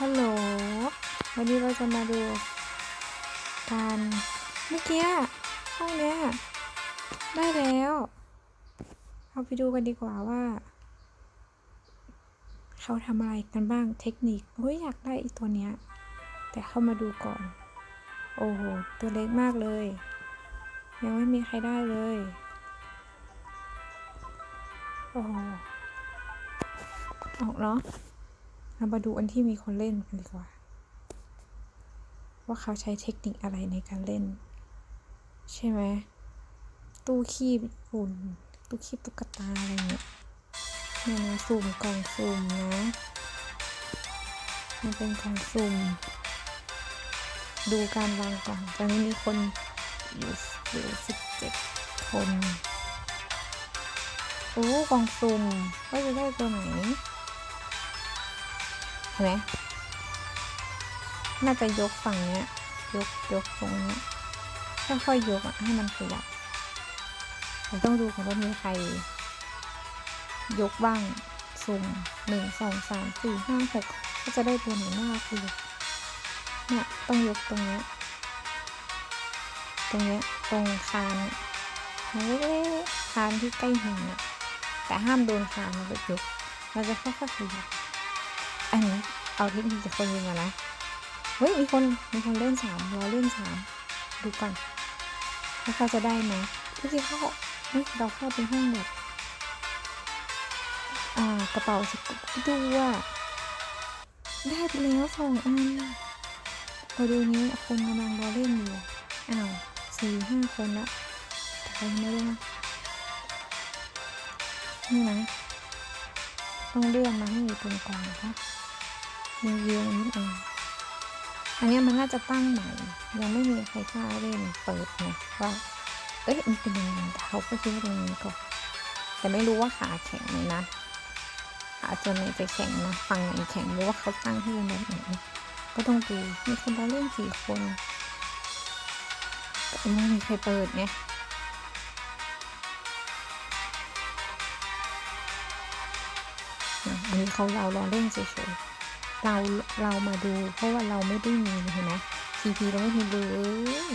ฮัลโหล วันนี้เราจะมาดูการเมื่อกี้ห้องเนี้ยได้แล้ว เอาไปดูกันดีกว่าว่า เขาทำอะไรกันบ้างเทคนิคเฮ้ยอยากได้อีตัวเนี้ย แต่เข้ามาดูก่อน โอ้โห ตัวเล็กมากเลย ยังไม่มีใครได้เลย โอ้โหออกเนาะ เรามาดูอันที่มีคนเล่นกันดีกว่า ว่าเขาใช้เทคนิคอะไรในการเล่น ใช่ไหมตู้คีบฝุ่น ตู้คีบตุ๊กตาอะไรเงี้ยเนี่ยนะสุ่มกล่องสุ่มนะ มันเป็นกล่องสุ่ม ดูการวางกล่องตอนนี้มีคนอยู่อยู่สิบเจ็ดคนโอ้กล่องสุ่มว่าจะได้ตัวไหน เห็นไหมน่าจะยกฝั่งเนี้ย ยกยกตรงนี้ค่อยๆยกอะให้มันขยับเราต้องดูก่อนว่ามีใคร ยกบ้างสุ่มหนึ่งสองสามสี่ห้าหกก็จะได้ตัวไหนน่ารักอีกเนี่ยต้องยกตรงเนี้ยตรงเนี้ยตรงคานเล็กๆคานที่ใกล้หินอะแต่ห้ามโดนคานมันจะยกมันจะค่อยๆขยับ อันนี้เอาเทคนิคจากคนยิงอะนะ เฮ้ย มีคน มีคนเล่นสามรอเล่นสามดูก่อนว่าเขาจะได้ไหมเมื่อกี้เขาเฮ้ยเราเข้าไปห้องแบบอ่ากระเป๋าสกุดูว่าได้ไปแล้วสองอันพอดูนี้คนกำลังรอเล่นอยู่อ้าวสี่ห้าคนละแต่ใครไม่ได้นะนี่นะต้องเลื่อนมาให้อยู่ตรงกลางนะคะ ยื้องๆนิดเองอันนี้มันน่าจะตั้งใหม่ ยังไม่มีใครกล้าเล่นเปิดไงว่าเอ้ยมันเป็นยังไงแต่เขาก็คิดว่าตรงนี้ก่อนแต่ไม่รู้ว่าขาแข็งไหมนะขาจนไหนจะแข็งนะฝั่งไหนแข็งหรือว่าเขาตั้งให้เป็นแบบไหนก็ต้องดูมีคนเราเล่นสี่คนแต่ยังไม่มีใครเปิดไงอันนี้เขาเรารอเล่นเฉยๆ เราเรามาดู เพราะว่าเราไม่ได้มีเห็นไหมทีพีเราไม่มีเลย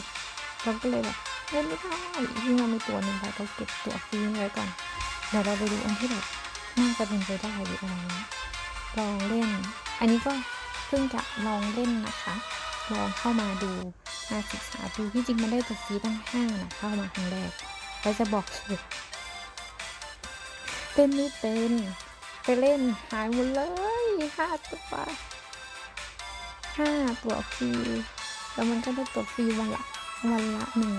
เราก็เลยแบบเล่นไม่ได้ที่เรามีตัวหนึ่งแต่เราเก็บตัวฟรีไว้ก่อนเดี๋ยวเราไปดูอันที่แบบน่าจะเป็นไปได้หรืออะไรเงี้ยลองเล่น อันนี้ก็เพิ่งจะลองเล่นนะคะ ลองเข้ามาดูมาศึกษาดูที่จริงมันได้ตัวฟรีตั้งห้านะเข้ามาครั้งแรกเราจะบอกสูตรเล่นไม่เป็น ไปเล่นหายหมดเลยห้าตัวห้าตัวฟรีแล้วมันก็ได้ตัวฟรีวันละวันละหนึ่ง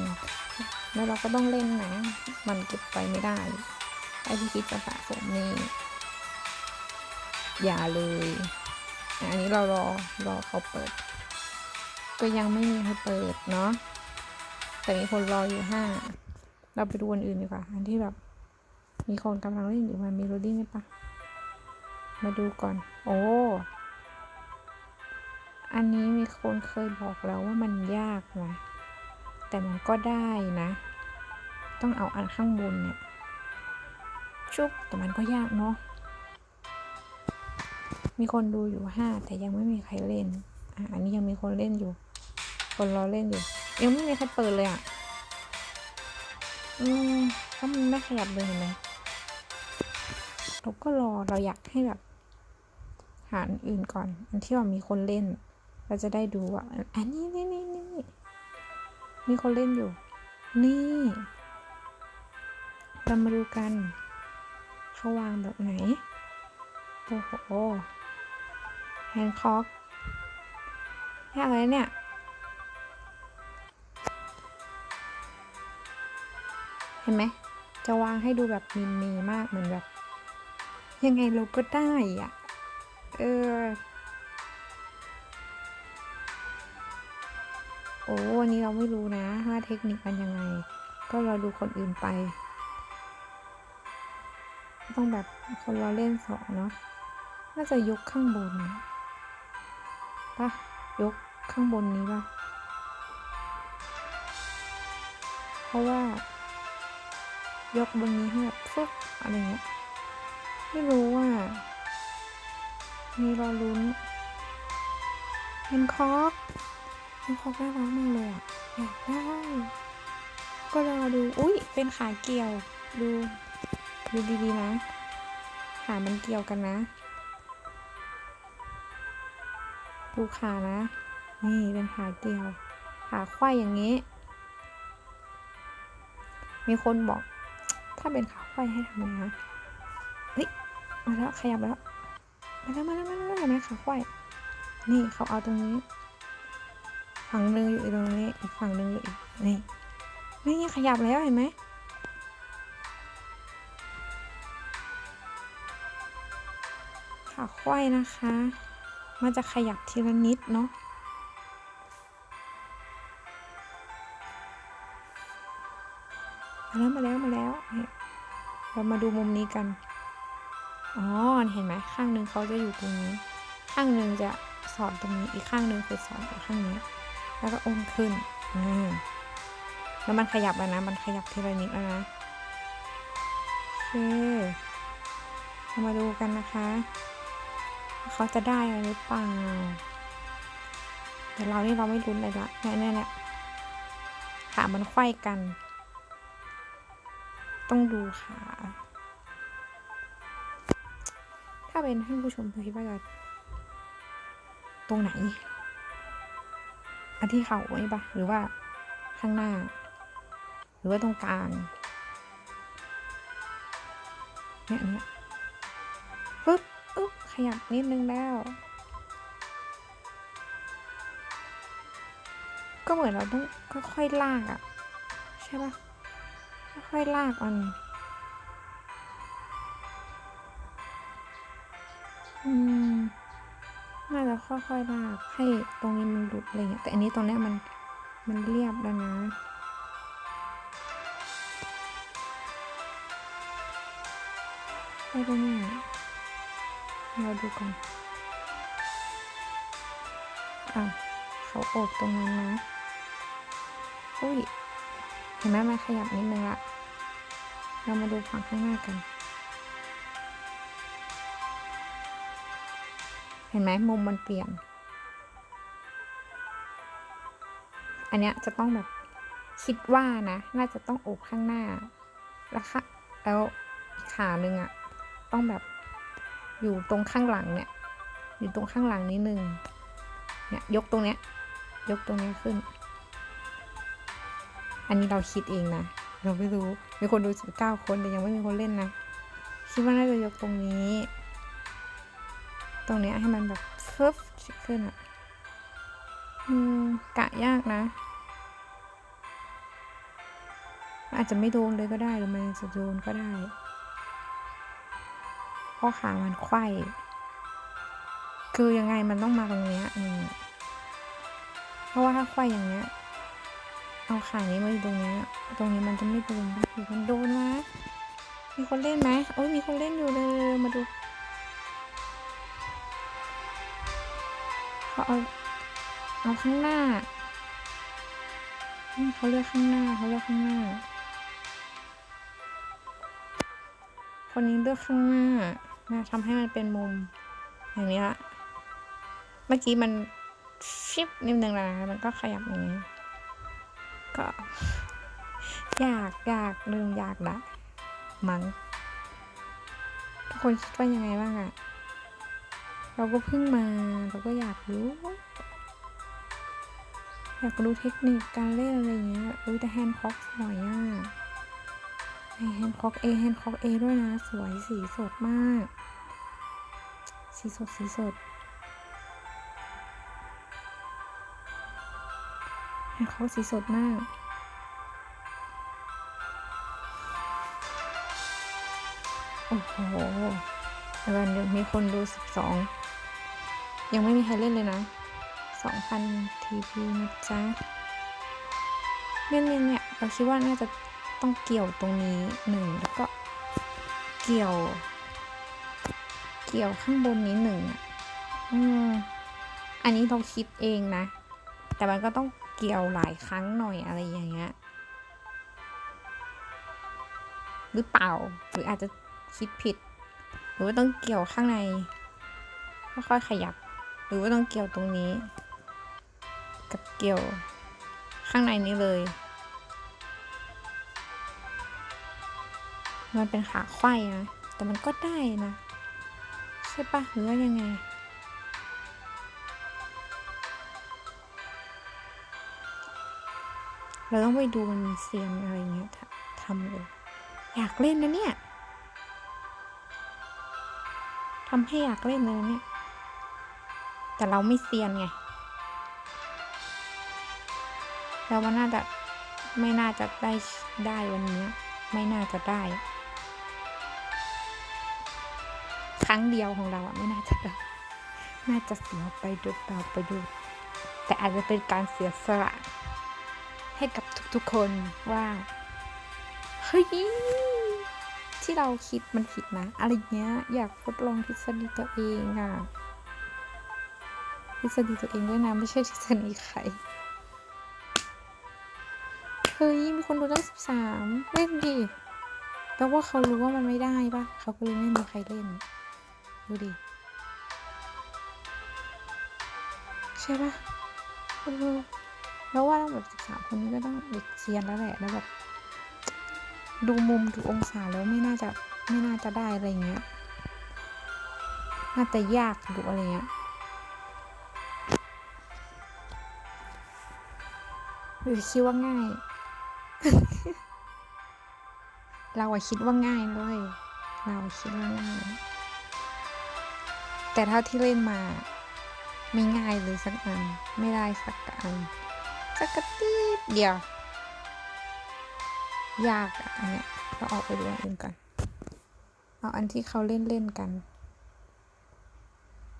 แล้วเราก็ต้องเล่นนะ มันเก็บไปไม่ได้ ไอ้ที่คิดจะสะสมนี่อย่าเลย อันนี้เรารอรอเขาเปิด ก็ยังไม่มีใครเปิดเนาะแต่มีคนรออยู่ห้าเราไปดูอันอื่นดีกว่า อันที่แบบ มีคนกำลังเล่นอยู่มันมีโรดดิ้งไหมปะ มาดูก่อน โอ้ อันนี้มีคนเคยบอกแล้วว่ามันยากนะแต่มันก็ได้นะ ต้องเอาอันข้างบนเนี่ย ชุบ แต่มันก็ยากเนาะ มีคนดูอยู่ห้าแต่ยังไม่มีใครเล่น อะ อันนี้ยังมีคนเล่นอยู่ คนรอเล่นอยู่ ยังไม่มีใครเปิดเลยอะ อืมถ้ามันไม่ขยับเลยเห็นไหมเราก็รอ เราอยากให้แบบ หาอันอื่นก่อน อันที่ว่ามีคนเล่น เราจะได้ดูว่า อันนี้นี่นี่นี่มีคนเล่นอยู่ นี่เรามาดูกัน เขาวางแบบไหน โอ้โห แฮนคอกยากเลยเนี่ย เห็นไหม จะวางให้ดูแบบมีมีมากเหมือนแบบ ยังไงเราก็ได้อะ เออ โอ้อันนี้เราไม่รู้นะว่าเทคนิคมันยังไง ก็เราดูคนอื่นไป ต้องแบบคนเราเล่นสองเนาะ น่าจะยกข้างบนปะยกข้างบนนี้ปะเพราะว่า ยกบนนี้ให้แบบฟึบอะไรเงี้ย ไม่รู้ว่า มีรอลุ้นแฮนคอกแฮนคอกน่ารักมากเลยอะ อยากได้ ก็รอดู อุ้ยเป็นขาเกี่ยว ดู ดูดีๆนะ ขามันเกี่ยวกันนะ ดูขานะ นี่เป็นขาเกี่ยว ขาควายอย่างนี้ มีคนบอก ถ้าเป็นขาควายให้ทำยังไงนะ เฮ้ย มาแล้วขยับแล้ว มาแล้วมาแล้วมาแล้วเห็นไหมขาควายนี่เขาเอาตรงนี้ ฝั่งหนึ่งอยู่ตรงนี้ อีกฝั่งหนึ่งอยู่อีกนี่นี่ขยับแล้วเห็นไหมขาควายนะคะ มันจะขยับทีละนิดเนาะมาแล้วมาแล้วมาแล้วเนี่ยเรามาดูมุมนี้กัน อ๋อ เห็นไหมข้างหนึ่งเขาจะอยู่ตรงนี้ ข้างหนึ่งจะสอดตรงนี้ อีกข้างหนึ่งคือสอดอีกข้างนี้ แล้วก็โอนขึ้นอ่าแล้วมันขยับแล้วนะ มันขยับทีละนิดแล้วนะโอเคเรามาดูกันนะคะ เขาจะได้ไหรือเปล่า แต่เรานี่เราไม่รุ้นเลยละเนี่ยเนี่ยเนี่ยขามันไขว้กัน ต้องดูขาาเป็นท่านผู้ชมคิดว่าจะตรงไหน อันที่เข่าไว้ปะหรือว่าข้างหน้า หรือว่าตรงกลางเนี่ยเนี่ยปึ๊บอุ๊บขยับนิดนึงแล้ว ก็เหมือนเราต้องค่อยๆลากอะใช่ปะค่อยๆลากมัน อืมน่าจะค่อยๆลากให้ตรงนี้มันหลุดอะไรเงี้ยแต่อันนี้ตรงเนี้ยมันมันเรียบแล้วนะได้ปะเนี่ยเราดูก่อนอะเขาโอบตรงนั้นนะอุ้ยเห็นไหมมันขยับนิดนึงละเรามาดูฝั่งข้างหน้ากัน เห็นไหมมุมมันเปลี่ยน อันเนี้ยจะต้องแบบคิดว่านะ น่าจะต้องอบข้างหน้า แล้วค่ะแล้วขาหนึ่งอะต้องแบบอยู่ตรงข้างหลังเนี่ย อยู่ตรงข้างหลังนิดนึง เนี่ยยกตรงเนี้ย ยกตรงเนี้ยขึ้น อันนี้เราคิดเองนะ เราไม่รู้ มีคนดูสิบเก้าคนแต่ยังไม่มีคนเล่นนะ คิดว่าน่าจะยกตรงนี้ ตรงเนี้ยให้มันแบบฟึบขึ้นอะอืมกะยากนะ อาจจะไม่โดนเลยก็ได้หรือมันจะโดนก็ได้ เพราะขามันไขว้คือยังไงมันต้องมาตรงเนี้ยนี่เพราะว่าถ้าไขว้อย่างเนี้ย เอาขานี้มาอยู่ตรงเนี้ย ตรงนี้มันจะไม่โดนปะมันโดนวะมีคนเล่นไหมโอ้ยมีคนเล่นอยู่เลยมาดู เขาเอาเอาข้างหน้าเขาเลือกข้างหน้าเขาเลือกข้างหน้า คนนี้เลือกข้างหน้านะทำให้มันเป็นมุมอย่างนี้ละเมื่อกี้มันฟิบนิดนึงแล้วนะมันก็ขยับอย่างนี้ ก็อยากอยากลืมอยากละมั้งทุกคนคิดว่ายังไงบ้างอะ เราก็เพิ่งมาเราก็อยากรู้ อยากรู้เทคนิคการเล่นอะไรเงี้ยอุ้ยแต่แฮนด์คอกสวยอะแฮนด์คอกเอแฮนด์คอกเอด้วยนะ สวยสีสดมาก สีสดสีสดแฮนด์คอกสีสดมากโอ้โหแต่วันเดียวมีคนดูสิบสอง ยังไม่มีใครเล่นเลยนะสองพันทีพีนะจ๊ะเนี่ยเนี่ยเนี่ยเราคิดว่าน่าจะต้องเกี่ยวตรงนี้หนึ่งแล้วก็เกี่ยว เกี่ยวข้างบนนี้หนึ่งอะอืมอันนี้เราคิดเองนะ แต่มันก็ต้องเกี่ยวหลายครั้งหน่อยอะไรอย่างเงี้ยหรือเปล่าหรืออาจจะคิดผิด หรือว่าต้องเกี่ยวข้างในค่อยๆขยับ หรือว่าต้องเกี่ยวตรงนี้ กับเกี่ยวข้างในนี้เลย มันเป็นขาไขว้นะ แต่มันก็ได้นะ ใช่ปะหรือว่ายังไงเราต้องไปดูมันมีเซียนอะไรเงี้ยทำเลย อยากเล่นนะเนี่ยทำให้อยากเล่นเลยเนี่ย แต่เราไม่เซียนไง เราว่าน่าจะไม่น่าจะได้ได้วันนี้ ไม่น่าจะได้ ครั้งเดียวของเราอะไม่น่าจะได้น่าจะเสียไปดูเปล่าไปดูแต่อาจจะเป็นการเสียสละ ให้กับทุกๆคนว่าเฮ้ยที่เราคิดมันผิดนะ อะไรเงี้ย อยากทดลองทฤษฎีตัวเองอะ ทฤษฎีตัวเองด้วยนะ ไม่ใช่ทฤษฎีใครเฮ้ยมีคนดูตั้งสิบสามเล่นดิแปลว่าเขารู้ว่ามันไม่ได้ปะเขาก็เลยไม่มีใครเล่น ดูดิ ใช่ปะแล้วว่าต้องแบบสิบสามคนนี้ก็ต้องเด็กเซียนแล้วแหละแล้วแบบดูมุมดูองศาแล้วไม่น่าจะไม่น่าจะได้อะไรเงี้ยน่าจะยากดูอะไรเงี้ย หรือคิดว่าง่าย เราอะคิดว่าง่ายเลยเราคิดว่าง่าย แต่เท่าที่เล่นมา ไม่ง่ายเลยสักอัน ไม่ได้สักอันสักกระตีดเดียว ยากอะอันเนี้ยเราออกไปดูอันอื่นก่อนเอาอันที่เขาเล่นเล่นกัน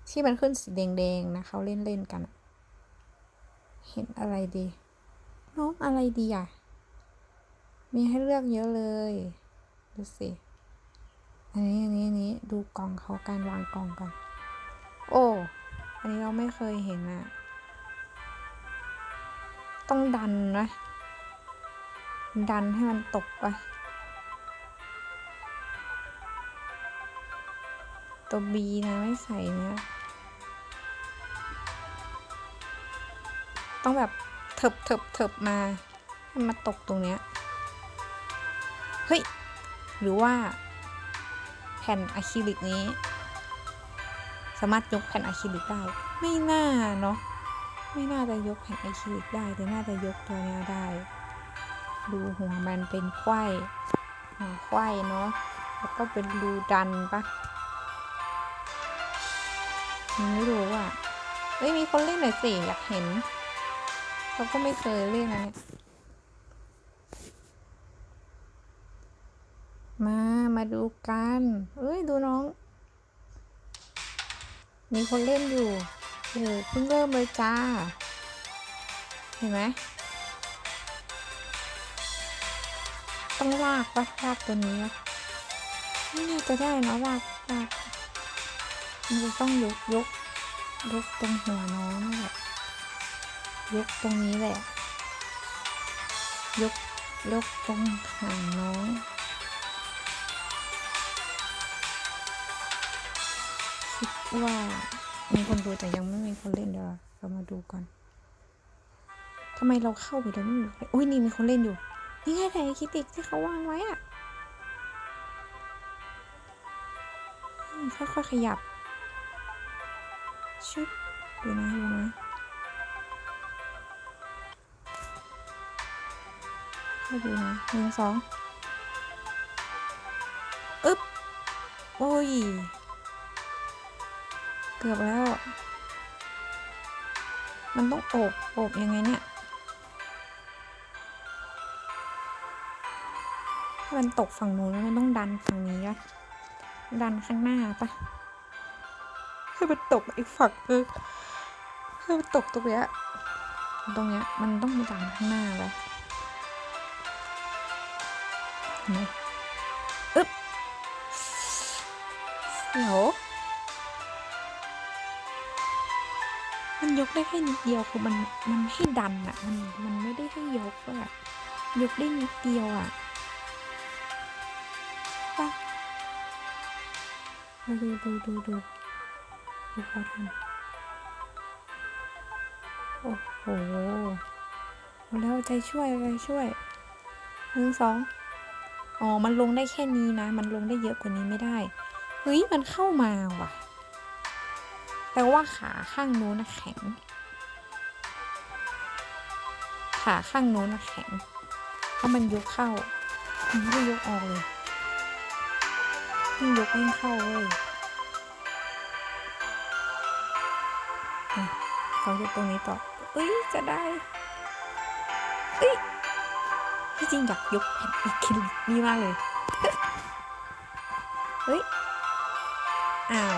ที่มันขึ้นสีแดงๆนะเขาเล่นเล่นกัน เห็นอะไรดี องอะไรดีอะ มีให้เลือกเยอะเลย ดูสิ อันนี้อันนี้อันนี้ดูกล่องเขาการวางกล่องก่อน โอ้ อันนี้เราไม่เคยเห็นอะต้องดันนะ ดันให้มันตกไปตัวบีนะไม่ใส่เนี้ยต้องแบบ เถิบเถิบเถิบมาให้มาตกตรงเนี้ย เฮ้ย หรือว่า แผ่นอะคริลิกนี้ สามารถยกแผ่นอะคริลิกได้ ไม่น่าเนาะ ไม่น่าจะยกแผ่นอะคริลิกได้ แต่น่าจะยกตัวเนี้ยได้ ดูหัวมันเป็นไขว้หัวไขว้เนาะ แล้วก็เป็นรูดันปะยังไม่รู้อะเอ้ยมีคนเล่นหน่อยสิอยากเห็น เราก็ไม่เคยเล่นนะเนี่ย มา มาดูกัน เอ้ย ดูน้อง มีคนเล่นอยู่โอ้เพิ่งเริ่มเลยจ้า เห็นไหม ต้องลากปะลากตัวนี้ปะไม่น่าจะได้นะลากลากมันจะต้องยกยกยกตรงหัวน้องนั่นแหละ ยกตรงนี้แหละ ยก ยกตรงหางน้องคิดว่ามีคนดูแต่ยังไม่มีคนเล่นเดี๋ยวเรามาดูก่อนทำไมเราเข้าไปแล้วไม่มีใครอุ้ยนี่มีคนเล่นอยู่ นี่ไงแผ่คิติกที่เขาวางไว้อะอืมค่อยๆขยับชุบดูนะดูนะ ค่ดูนะหนึ่งสองอึ๊บ โอ้ย เกือบแล้ว มันต้องโอบโอบยังไงเนี่ยถ้ามันตกฝั่งนู้นแล้วมันต้องดันฝั่งนี้อะดันข้างหน้าปะให้มันตกอีกฝั่งเออให้มันตกตรงเนี้ยตรงเนี้ยมันต้องดันข้างหน้าไป นไหมอึ๊บเดี๋ยวมันยกได้แค่นิดเดียวคือมันมันให้ดันอะมันมันไม่ได้ให้ยกอะยกได้นิดเดียวอะปะมาดูดูดูดูดูเขาทำโอ้โหแล้วใจช่วยใจช่วยหนึ่งสอง อ๋อ มันลงได้แค่นี้นะ มันลงได้เยอะกว่านี้ไม่ได้ เฮ้ย มันเข้ามาว่ะ แต่ว่าขาข้างนู้นนะแข็ง ขาข้างนู้นนะแข็ง เพราะมันยกเข้า มันไม่ยกออกเลยยิ่งยกยิ่งเข้าเลยเขายู่ตรงนี้ต่อเอ้ย จะได้ ที่จริงอยากยกแผ่นอีกคิลิกนี่มากเลย เฮ้ย อ้าว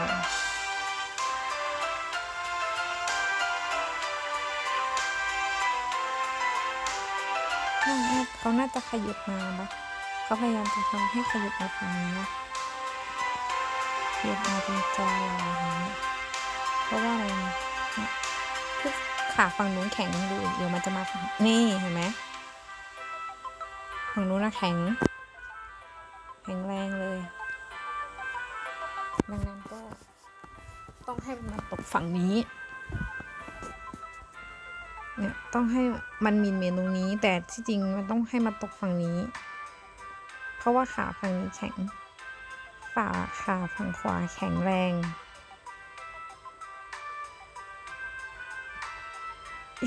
น่าน่าเขาน่าจะขยับมาปะเขาพยายามจะทำให้ขยับมาฝั่งนี้นะขยับมาตรงจอเรอย่างเงี้ยเพราะว่าอะไรนะเนี่ยคือขาฝั่งนู้นแข็งดูเดี๋ยวมันจะมาฝั่งนี่เห็นไหม ฝั่งนู้นนะแข็ง แข็งแรงเลย ดังนั้นก็ต้องให้มันตกฝั่งนี้ เนี่ยต้องให้มันมินเมนตรงนี้ แต่ที่จริงมันต้องให้มันตกฝั่งนี้ เพราะว่าขาฝั่งนี้แข็งฝ่าขาฝั่งขวาแข็งแรง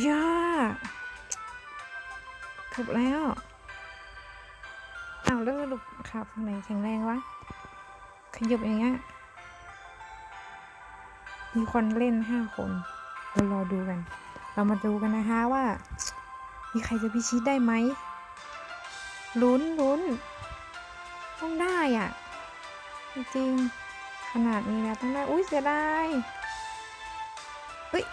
ย่าเกือบแล้ว อ้าแล้วสรุปขาฝั่งไหนแข็งแรงวะ ขยับอย่างเงี้ย มีคนเล่นห้าคนเรารอดูกัน เรามาดูกันนะคะว่า มีใครจะพิชิตได้ไหม ลุ้นลุ้น ต้องได้อะ จริง ขนาดนี้นะต้องได้ อุ้ยเสียดายเอ้ย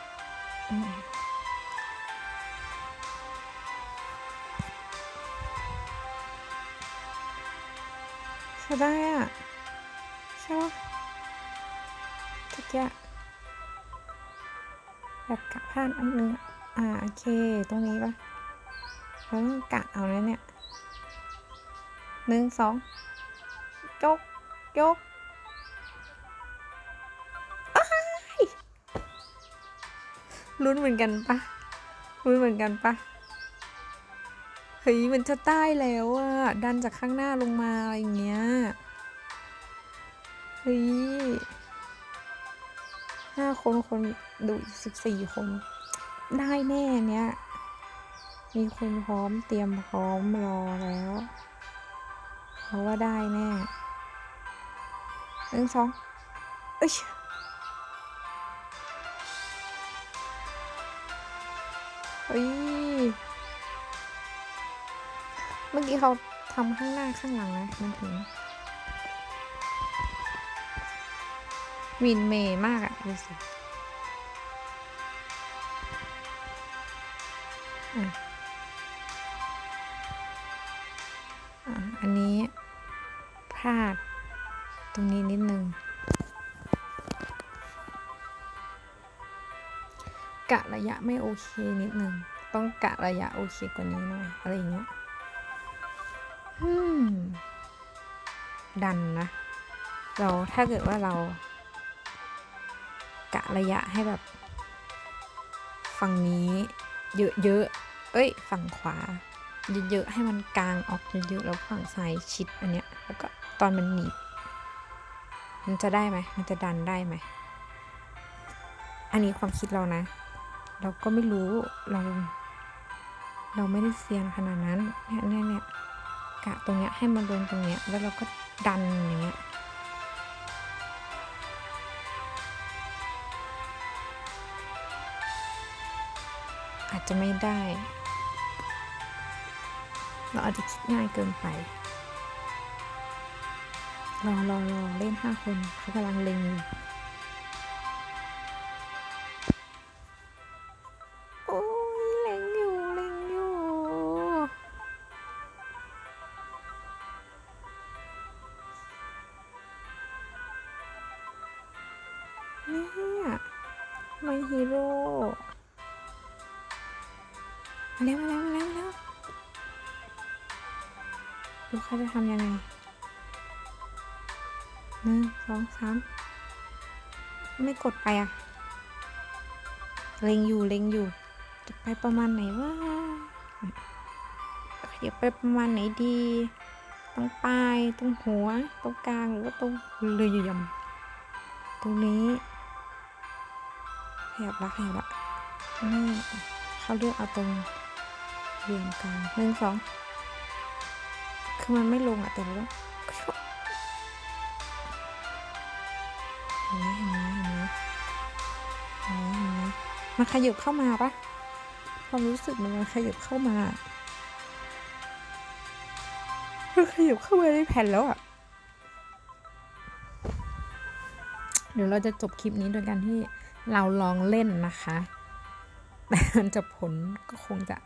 อืมเสียดายอะใช่ปะตะเกียแบบกะพลาดอันนึงอะอ่าโอเค ตรงนี้ปะเราต้องกะเอาแล้วเนี่ยหนึ่งสองยกยกลุ้นเหมือนกันปะลุ้นเหมือนกันปะ เฮ้ยมันจะใต้แล้วอะดันจากข้างหน้าลงมาอะไรอย่างเงี้ยเฮ้ยห้าคนคนดูอีกสิบสี่คน ได้แน่เนี้ยมีคนพร้อมเตรียมพร้อมรอแล้ว เพราะว่าได้แน่หนึ่งสองเอ้ยเฮ้ย เมื่อกี้เขาทำข้างหน้าข้างหลังนะมันถึงวินเมย์มากอะดูสิอ๋ออันนี้พลาดตรงนี้นิดนึงกะระยะไม่โอเคนิดนึง ต้องกะระยะโอเคกว่านี้หน่อย อะไรอย่างเงี้ย ดันนะ เราถ้าเกิดว่าเรา กะระยะให้แบบ ฝั่งนี้เยอะๆ เอ้ย ฝั่งขวา เยอะๆ ให้มันกลางออกเยอะๆ แล้วฝั่งซ้ายชิดอันเนี้ย แล้วก็ตอนมันหนีบ มันจะได้ไหม มันจะดันได้ไหม อันนี้ความคิดเรานะ เราก็ไม่รู้ เรา เราไม่ได้เซียนขนาดนั้น เนี่ยเนี่ยเนี่ยกะตรงเนี้ยให้มันลงตรงเนี้ย แล้วเราก็ ดันอย่างเงี้ยอาจจะไม่ได้ เราอาจจะคิดง่ายเกินไป รอรอรอเล่นห้าคนเขากำลังเล็งอยู่ เนี่ยไมฮีโร่มาแล้วมาแล้วมาแล้วมาแล้วดูเขาจะทำยังไงหนึ่งสองสามไม่กดไปอะเล็งอยู่เล็งอยู่ จะไปประมาณไหนวะขยับไปประมาณไหนดีตรงปลายตรงหัว ตรงกลางหรือว่าตรงเรือยำตรงนี้ ยับละขยับละนี่เขาเลือกเอาตรงเหลี่ยมกลางหนึ่งสองคือมันไม่ลงอะแต่เราต้องเห็นไหมเห็นไหมเห็นไหมเห็นไหมเห็นไหมมันขยับเข้ามาปะความรู้สึกมันมันขยับเข้ามามันขยับเข้ามาในแผ่นแล้วอะ เดี๋ยวเราจะจบคลิปนี้โดยการที่เราลองเล่นนะคะ แต่มันจะผลก็คงจะ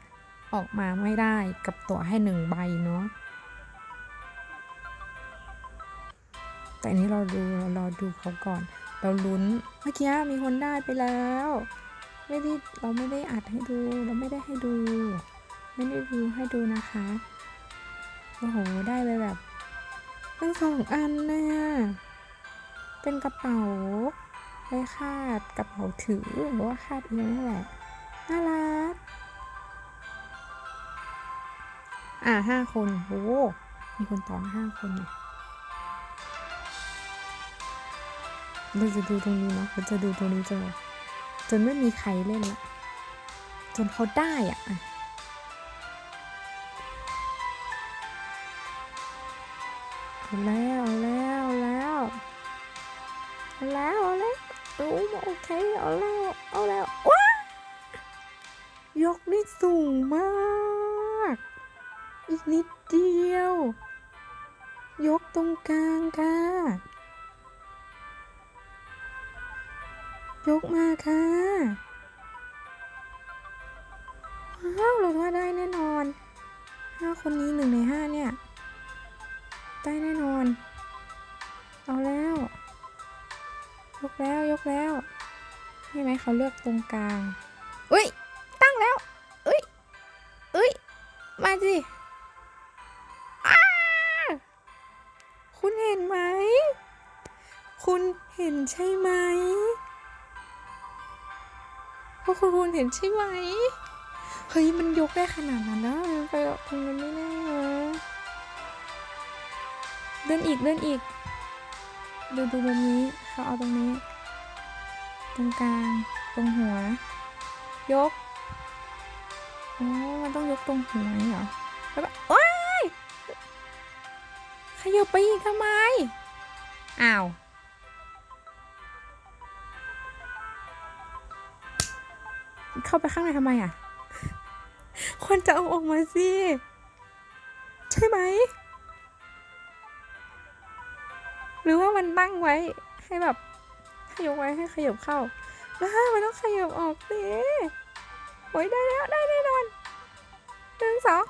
ออกมาไม่ได้กับตัวให้หนึ่งใบเนาะ แต่อันนี้เราดูเรารอดูเขาก่อน เราลุ้น เมื่อกี้มีคนได้ไปแล้ว ไม่ได้เราไม่ได้อัดให้ดู เราไม่ได้ให้ดู ไม่ได้ดูให้ดูนะคะ โอ้โห ได้ไปแบบทั้งสองอันเนี่ย เป็นกระเป๋าไว้คาดกระเป๋าถือหรือว่าคาดเองนั่นแหละ น่ารัก อ่าห้าคนโอ้มีคนต่อห้าคนเนี่ยเราจะดูตรงนี้เนาะเราจะดูตรงนี้จนจนไม่มีใครเล่นละจนเขาได้อะอะแล้ว เคเอาแล้วเอาแล้วว้ายกนี่สูงมาก อีกนิดเดียว ยกตรงกลางค่ะ ยกมาค่ะ ว้าว เราว่าได้แน่นอนห้าคนนี้หนึ่งในห้าเนี่ย ได้แน่นอน เอาแล้ว ยกแล้วยกแล้ว นี่ไหมเขาเลือกตรงกลาง อุ้ย ตั้งแล้ว อุ้ย อุ้ย มาสิคุณเห็นไหม คุณเห็นใช่ไหมพวกคุณคุณเห็นใช่ไหม เฮ้ย มันยกได้ขนาดนั้นนะมันไปตรงนั้นไม่แน่นะเดินอีก เดินอีก ดูดูมุมนี้ เขาเอาตรงนี้ ตรงกลาง ตรงหัว ยกอ๋อมันต้องยกตรงหัวนี่เหรอ แล้วก็ว้ายขยับไปอีกทำไม อ้าว เข้าไปข้างในทำไมอะควรจะเอาออกมาสิ ใช่ไหม หรือว่ามันตั้งไว้ให้แบบ ขยบไว้ให้ขยบเข้าบ้ามันต้องขยบออกสิโอ้ยได้แล้วได้แน่นอนหนึ่งสอง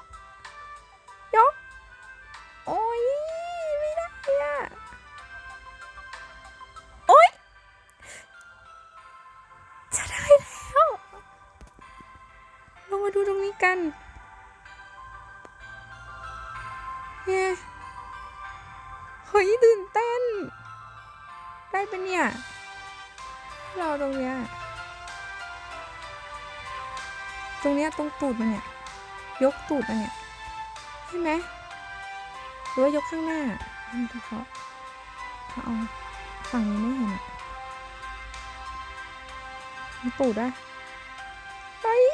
ตรงเนี้ยตรงตูดมันเนี่ย ยกตูดมันเนี่ยใช่ไหมหรือว่ายกข้างหน้าอืมดูเขาเขาเอาฝั่งนี้ไม่เห็นอะมันตูดอะเฮ้ย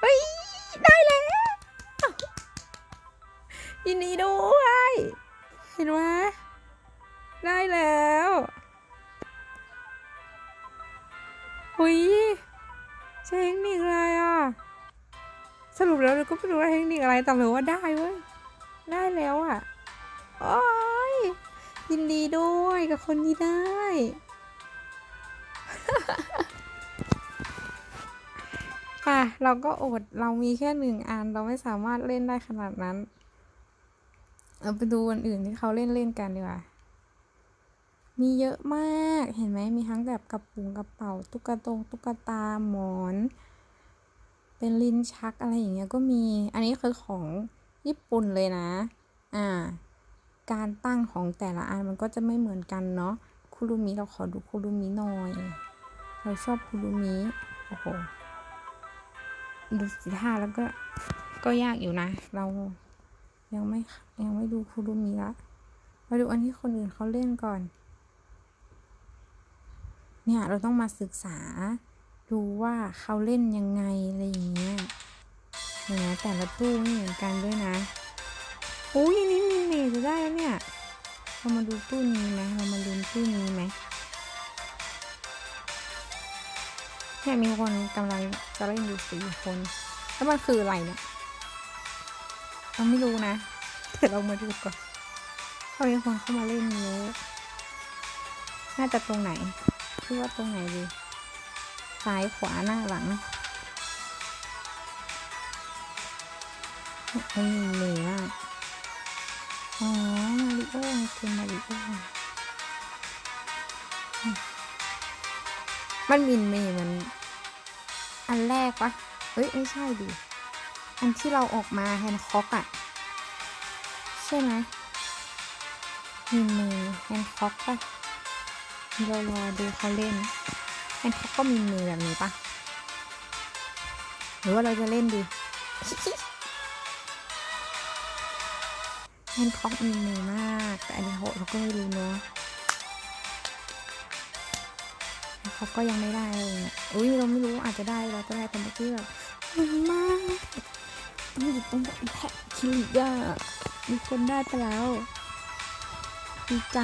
เฮ้ยได้แล้วยินดีด้วย เห็นไหมได้แล้วหุย เทคนิคอะไรอะ สรุปแล้วเราก็ไม่รู้ว่าเทคนิคอะไรแต่รู้ว่าได้เว้ย ได้แล้วอะ โอ้ย ยินดีด้วยกับคนที่ได้ค่ะ เราก็อด เรามีแค่หนึ่งอัน เราไม่สามารถเล่นได้ขนาดนั้น เราไปดูอันอื่นที่เขาเล่นเล่นกันดีกว่า มีเยอะมาก เห็นไหม มีทั้งแบบกระปุงกระเป๋า ตุ๊กตงตุ๊กตา หมอน เป็นลิ้นชักอะไรอย่างเงี้ยก็มี อันนี้คือของญี่ปุ่นเลยนะ อ่า การตั้งของแต่ละอันมันก็จะไม่เหมือนกันเนาะ คุรุมิเราขอดูคุรุมิหน่อย เราชอบคุรุมิ โอ้โห ดูสิท่าแล้วก็ ก็ยากอยู่นะ เรายังไม่ยังไม่ดูคุรุมิละ มาดูอันที่คนอื่นเขาเล่นก่อน เนี่ยเราต้องมาศึกษาดูว่าเขาเล่นยังไงอะไรอย่างเงี้ยเห็นไหมแต่ละตู้ไม่เหมือนกันด้วยนะอุ้ยอันนี้มีเมจจะได้แล้วเนี่ยเรามาดูตู้นี้ไหมเรามาลุ้นตู้นี้ไหมเนี่ยมีคนกำลังจะเล่นอยู่สี่คน แล้วมันคืออะไรเนี่ยเราไม่รู้นะแต่เรามาดูก่อนเพรามีคนเข้ามาเล่นเยอะน่าจะตรงไหน คิดว่าตรงไหนดีซ้ายขวาหน้าหลังอ้นี่เลยมากอ๋อมาริโอเกมมาริโอมันมินเมย์มัน อันแรกปะเฮ้ยไม่ใช่ดิ อันที่เราออกมาแฮนค็อกอะใช่ไหมมินเมย์แฮนค็อกปะ เรารอดูเขาเล่นแฮนค็อกก็มินเมย์แบบนี้ปะหรือว่าเราจะเล่นดีแฮนค็อกมินเมย์มาก แต่อันนี้โหเราก็ไม่รู้เนาะแฮนค็อกก็ยังไม่ได้เลยอะอุ้ยเราไม่รู้อาจจะได้เราก็ได้แต่เมื่อกี้แบบมันมากต้องอยู่ตรงแพะคิริยามีคนได้ไปแล้วดีใจ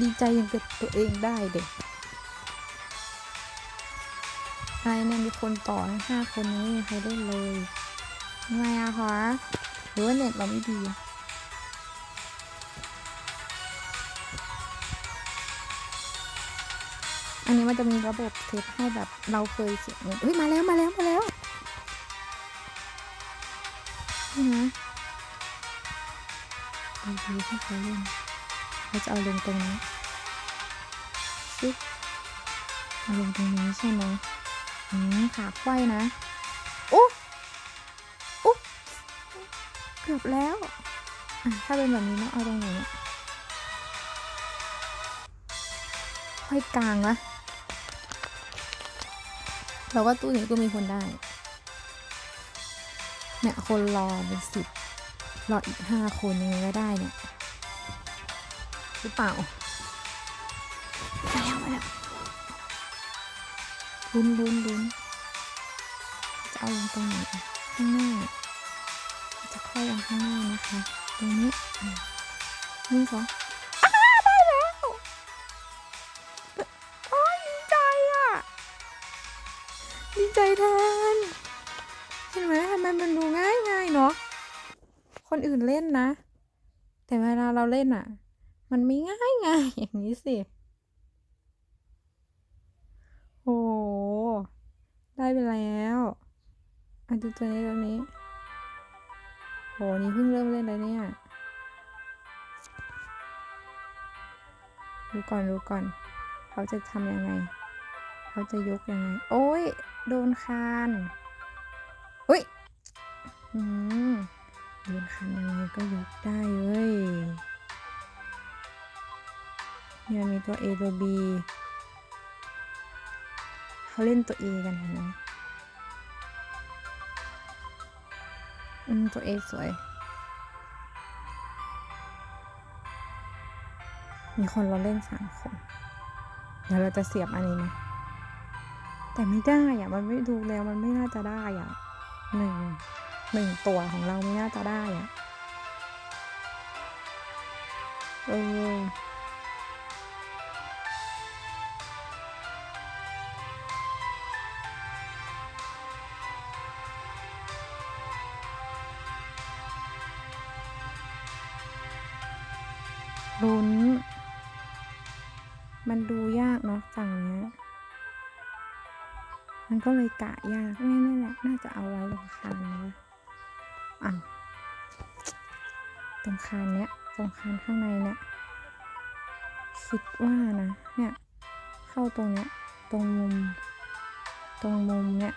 ดีใจยังกับตัวเองได้เด็กอะไรเนี่ยมีคนต่อให้ห้าคนยังไม่มีใครได้เลยทำไมอะคะหรือว่าเน็ตเราไม่ดีอันนี้มันจะมีระบบเซตให้แบบเราเคยเสียงเฮ้ย มาแล้วมาแล้วมาแล้วนี่นะดูดูที่เขาเล่น เขาจะเอาลงตรงนี้ชึเอาลงตรงนี้ใช่ไหมอืมขาไขว้นะโอ้โอ้เกือบแล้วอะถ้าเป็นแบบนี้เนาะเอาตรงนเนี่ยกลางวะเราก็ตู้นี้ก็มีคนได้ เนี่ยคนรอเป็นสิบรออีกห้าคนยังไงก็ได้เนี่ย หรือเปล่ามาแล้วมาแล้วลุ้นลุ้นลุ้นจะเอาลงตรงไหนอะข้างหน้า จะค่อยลงข้างหน้านะคะ ตรงนี้อะหนึ่งสองอ้าได้แล้วโอ้ยดีใจอะ ดีใจแทน เห็นไหมทำไมมันดูง่ายง่ายๆเนาะ คนอื่นเล่นนะ แต่เวลาเราเล่นอะ มันไม่ง่ายง่ายอย่างนี้สิ โอ้ได้ไปแล้วอะดูตัวนี้ตัวนี้ โห นี่เพิ่งเริ่มเล่นเลยเนี่ย ดูก่อนดูก่อน เขาจะทำยังไง เขาจะยกยังไง โอ้ย โดนคานอุ้ย อืมโดนคานยังไงก็ยกได้เว้ย เนี่ยมีตัว A ตัว B เขาเล่นตัว A กันเห็นไหมอืมตัว A สวย มีคนเราเล่นสามคน เดี๋ยวเราจะเสียบอันนี้ไหมแต่ไม่ได้อะ มันไม่ดูแล้วมันไม่น่าจะได้อะหนึ่งหนึ่งตัวของเราไม่น่าจะได้อะเออ มันดูยากเนาะฝั่งเนี้ย มันก็เลยกะยากนี่นี่แหละ น่าจะเอาไว้ตรงคานนะอ้าวตรงคานเนี้ยตรงคานข้างในเนี้ยคิดว่านะ เนี่ย เข้าตรงเนี้ย ตรงมุม ตรงมุมเนี้ย